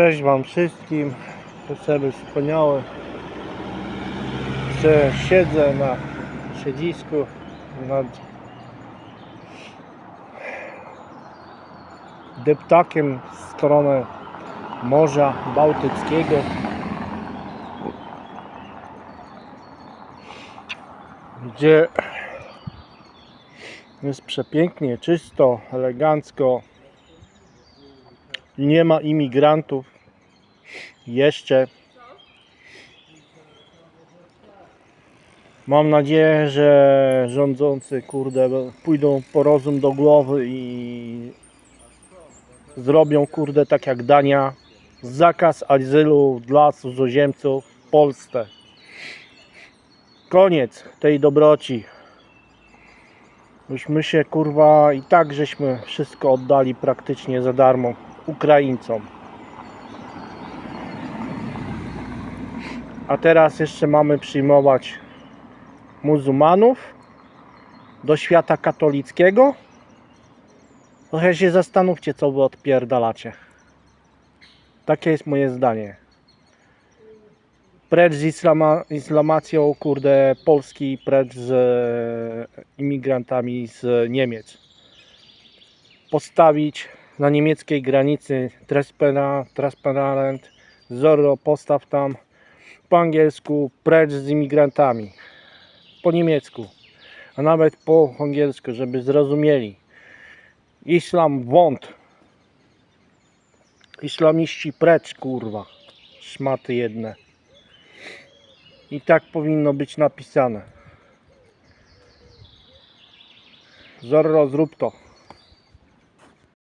Cześć Wam wszystkim. Wesele wspaniałe. Że siedzę na siedzisku nad deptakiem w stronę Morza Bałtyckiego. Gdzie jest przepięknie, czysto, elegancko. Nie ma imigrantów. Jeszcze. Mam nadzieję, że rządzący kurde pójdą po rozum do głowy i zrobią kurde tak jak Dania zakaz azylu dla cudzoziemców w Polsce. Koniec tej dobroci. Myśmy się kurwa i tak żeśmy wszystko oddali praktycznie za darmo Ukraińcom. A teraz jeszcze mamy przyjmować muzułmanów do świata katolickiego. Trochę się zastanówcie, co wy odpierdalacie. Takie jest moje zdanie. Precz z islama, islamacją, kurde, Polski, precz z e, imigrantami z Niemiec. Postawić na niemieckiej granicy Trespera, Transparent, Zorro, postaw tam po angielsku precz z imigrantami. Po niemiecku, a nawet po angielsku, żeby zrozumieli. Islam wąt. Islamiści precz, kurwa. Szmaty jedne. I tak powinno być napisane. Zorro, zrób to.